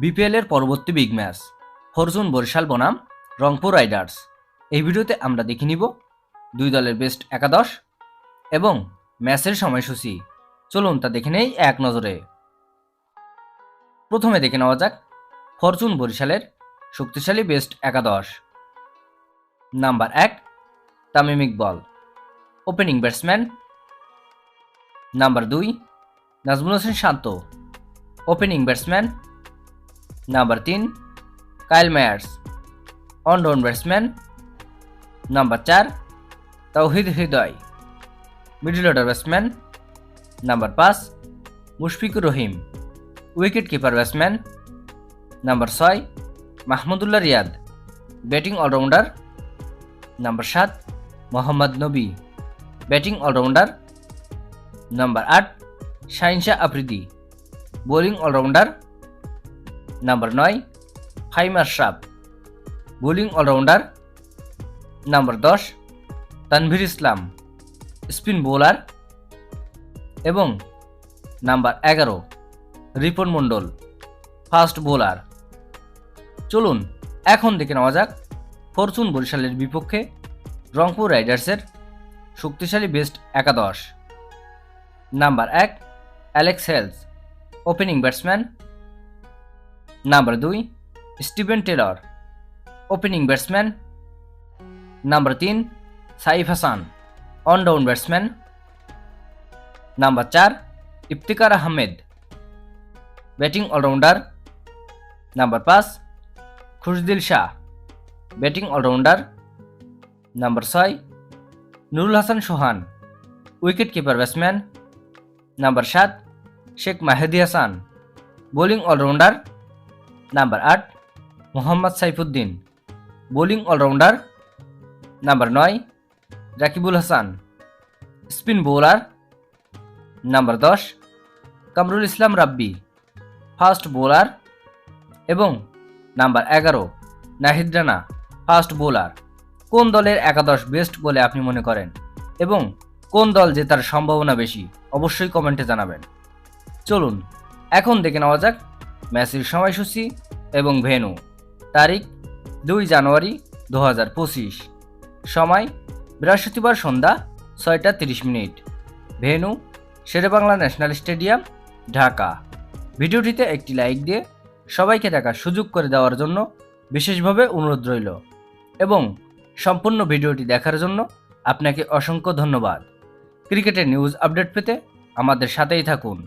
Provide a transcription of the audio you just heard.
বিপিএলের পরবর্তী big match Fortune Barishal বনাম, রংপুর রাইডার্স এই ভিডিওতে আমরা দেখে নিব দুই দলের বেস্ট একাদশ এবং ম্যাচের সময়সূচি। চলুন তা দেখে নেই এক নজরে। প্রথমে দেখে নেওয়া যাক ফরচুন বরিশালের শক্তিশালী বেস্ট একাদশ। নাম্বার এক, Tamim Iqbal opening batsman number দুই, Najmul Hossain Shanto opening batsman number তিন Kyle Mayers one down batsman number চার Towhid Hridoy middle order batsman number পাঁচ Mushfiqur Rahim wicket keeper batsman number ছয় Mahmudullah Riyad batting allrounder number সাত Mohammad Nabi batting allrounder number আট Shaheen Shah Afridi bowling allrounder number নয় Faheem Ashraf bowling allrounder number দশ Tanvir Islam spin bowler এবং number এগারো রিপন মণ্ডল fast bowler চলুন এখন দেখে নেওয়া যাক ফরচুন বরিশালের বিপক্ষে রংপুর রাইডার্সের শক্তিশালী বেস্ট একাদশ. নাম্বার এক Alex Hales opening batsman number দুই Steven Taylor opening batsman number তিন Saif Hasan one down batsman number চার Iftikhar Ahmed batting allrounder number পাঁচ Khushdil Shah batting allrounder number ছয় Nurul Hasan Sohan wicket keeper batsman number সাত Sheikh Mahedi Hasan bowling allrounder number আট, Mohammad Saifuddin, bowling allrounder. Number নয়, Rakibul Hasan, spin bowler. Number দশ, Kamrul Islam Rabbi, fast bowler. এবং number এগারো, Nahid Rana, fast bowler. কোন দলের একাদশ বেস্ট বলে আপনি মনে করেন? এবং কোন দল জেতার সম্ভাবনা বেশি? অবশ্যই কমেন্টে জানাবেন। চলুন, এখন দেখে নেওয়া যাক ম্যাচের সময়সূচি এবং ভেনু তারিখ দুই জানুয়ারি দু হাজার পঁচিশ। সময় বৃহস্পতিবার সন্ধ্যা ছয়টা তিরিশ minute. Venue Sher-e-Bangla national stadium, Dhaka. ভিডিওটিতে একটি লাইক দিয়ে সবাইকে দেখার সুযোগ করে দেওয়ার জন্য বিশেষভাবে অনুরোধ রইল এবং সম্পূর্ণ ভিডিওটি দেখার জন্য আপনাকে অসংখ্য ধন্যবাদ। ক্রিকেটের নিউজ আপডেট পেতে আমাদের সাথেই থাকুন।